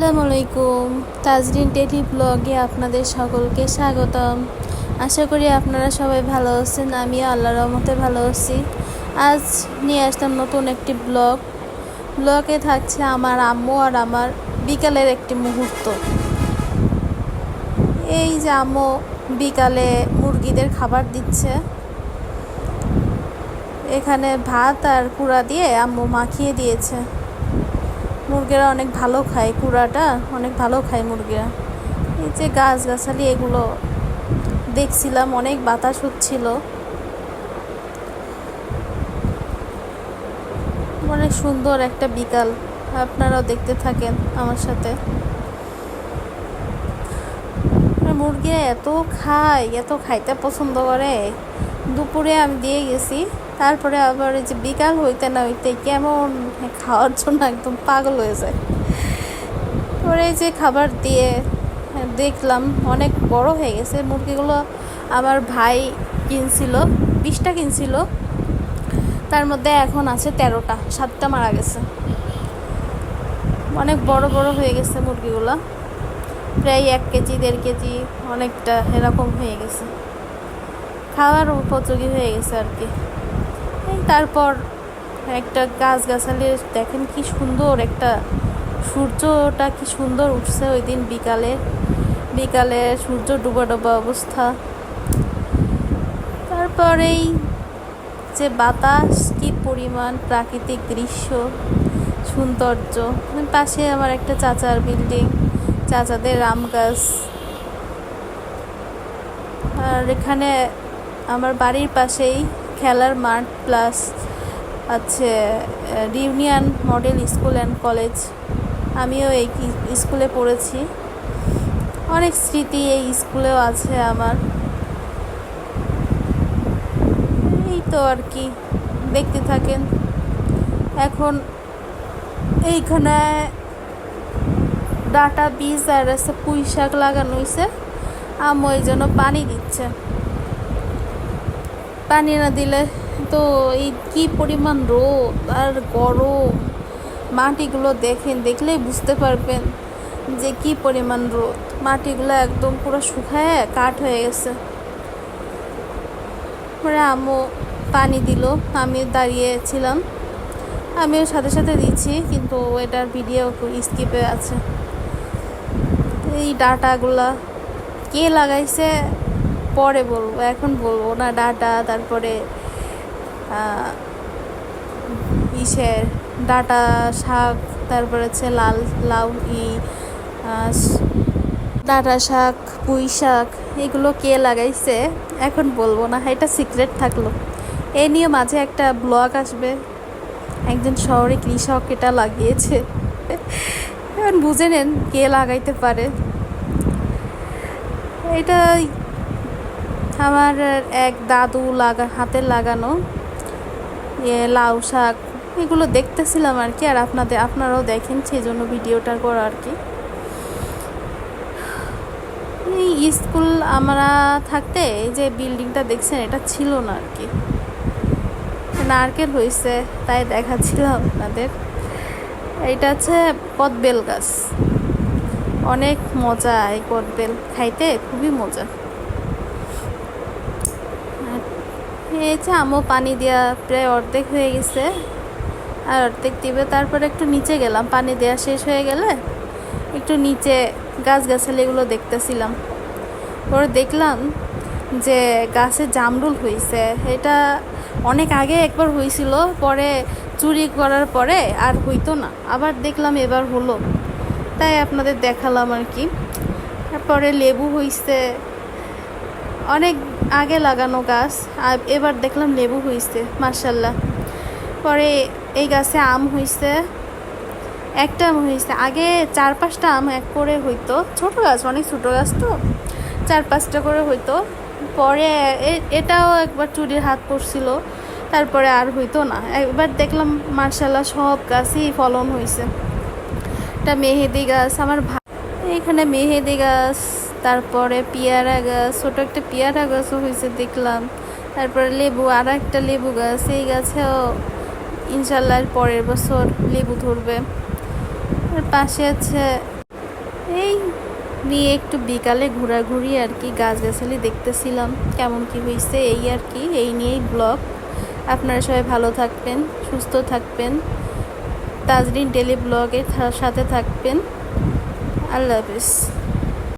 আসসালামু আলাইকুম। তাজরিন টেটি ব্লগে আপনাদের সকলকে স্বাগতম। আশা করি আপনারা সবাই ভালো আছেন, আমিও আল্লাহ রহমতে ভালো আছি। আজ নিয়ে আসলাম নতুন একটি ব্লগ। ব্লগে থাকছে আমার আম্মু আর আমার বিকালের একটি মুহূর্ত। এই যে আম্মু বিকালে মুরগিদের খাবার দিচ্ছে। এখানে ভাত আর কুড়া দিয়ে আম্মু মাখিয়ে দিয়েছে। মুরগিরা অনেক ভালো খায়, কুড়াটা অনেক ভালো খায় মুরগিরা। এই যে গাছ গাছালি এগুলো দেখছিলাম, অনেক বাতাস হচ্ছিল। অনেক সুন্দর একটা বিকাল, আপনারাও দেখতে থাকেন আমার সাথে। মুরগিরা এত খায়, এত খাইতে পছন্দ করে। দুপুরে আমি দিয়ে গেছি। তারপরে আবার এই যে বিকাল হইতে না হইতে কেমন খাওয়ার জন্য একদম পাগল হয়ে যায়। পরে এই যে খাবার দিয়ে দেখলাম অনেক বড় হয়ে গেছে। মুরগিগুলো আমার ভাই কিনছিল, বিশটা কিনছিল। তার মধ্যে এখন আছে তেরোটা, সাতটা মারা গেছে। অনেক বড় বড় হয়ে গেছে মুরগিগুলো। প্রায় এক কেজি, দেড় কেজি অনেকটা এরকম হয়ে গেছে। খাওয়ার উপযোগী হয়ে গেছে আর কি। তারপর একটা গাছ গাছালি দেখেন কি সুন্দর, একটা সূর্যটা কি সুন্দর উঠছে ওই দিন বিকালে। বিকালে সূর্য ডুবা ডুবা অবস্থা। তারপরেই যে বাতাস, কি পরিমাণ প্রাকৃতিক দৃশ্য, সৌন্দর্য। পাশে আমার একটা চাচার বিল্ডিং, চাচাদের আম গাছ। আর এখানে আমার বাড়ির পাশেই খেলার মাঠ প্লাস আছে union model school and college আমিও এই স্কুলে পড়েছি। অনেক স্মৃতি এই স্কুলেও আছে আমার। এই তো আর কি, দেখতে থাকেন। এখন এইখানে ডাটা বীজ আর আছে পুঁই শাক লাগানো হয়েছে আম ওই জন্য পানি দিচ্ছে। পানি না দিলে তো এই কি পরিমাণ রোদ আর গরম। মাটিগুলো দেখেন, দেখলেই বুঝতে পারবেন যে কি পরিমাণ রোদ। মাটিগুলো একদম পুরো শুকায় কাঠ হয়ে গেছে। পরে আম্মু পানি দিল আমি দাঁড়িয়েছিলাম। আমিও সাথে সাথে দিচ্ছি, কিন্তু এটার ভিডিও স্কিপে আছে। এই ডাটাগুলা কে লাগাইছে? পরে বলব, এখন বলব। না ডাটা তারপরে ইসের ডাটা শাক তারপরে হচ্ছে লাল, লাউ, ই ডাটা শাক পুঁই শাক, এগুলো কে লাগাইছে? এখন বলব না, এটা সিক্রেট থাকল। এ নিয়ে মাঝে একটা ব্লগ আসবে। একজন শহরে কৃষক এটা লাগিয়েছে। এখন বুঝে নেন কে লাগাইতে পারে। এটা আমার এক দাদু লাগা হাতে লাগানো ইয়ে লাউ শাক, এগুলো দেখতেছিলাম আর কি, আর আপনাদের আপনারাও দেখেন সেই জন্য ভিডিওটা করা আর কি। স্কুল আমরা থাকতে এই যে বিল্ডিংটা দেখছেন, এটা ছিল না আর কি। নারকেল হয়েছে তাই দেখাচ্ছিলাম আপনাদের। এটা হচ্ছে কদবেল গাছ। অনেক মজা এই কদবেল খাইতে খুবই মজা। হয়েছে আমও পানি দেওয়া প্রায় অর্ধেক হয়ে গেছে। আর অর্ধেক দিবে, তারপরে একটু নিচে গেলাম। পানি দেওয়া শেষ হয়ে গেলে একটু নিচে গাছগাছালি এগুলো দেখতেছিলাম। পরে দেখলাম যে গাছে জামরুল হয়েছে এটা অনেক আগে একবার হয়েছিল পরে চুরি করার পরে আর হইতো না। আবার দেখলাম এবার হলো। তাই আপনাদের দেখালাম আর কি। তারপরে লেবু হইছে অনেক আগে লাগানো গাছ, আর এবার দেখলাম লেবু হইছে মার্শাল্লাহ পরে এই গাছে আম হইছে, একটা আম হয়েছে আগে চার পাঁচটা আম এক করে হইতো, ছোট গাছ, অনেক ছোট গাছ তো, চার পাঁচটা করে হইতো। পরে এটাও একবার চুরির হাত পড়ছিল, তারপরে আর হইতো না। এবার দেখলাম মার্শাল্লাহ সব গাছই ফলন হয়েছে এটা মেহেদি গাছ, আমার এখানে মেহেদি গাছ তারপরে পেয়ারা গাছ, ছোটো একটা পেয়ারা গাছও হয়েছে দেখলাম। তারপরে লেবু আর একটা লেবু গাছ, এই গাছেও ইনশাল্লাহ পরের বছর লেবু ধরবে। আর পাশে আছে এই নিয়ে একটু বিকালে ঘোরাঘুরি আর কি, গাছগাছালি দেখতেছিলাম, কেমন কি হয়েছে এই আর কি, এই নিয়েই ব্লগ। আপনারা সবাই ভালো থাকবেন, সুস্থ থাকবেন, তাজরিন ডেলি ব্লগের সাথে থাকবেন। আল্লাহ হাফিজ।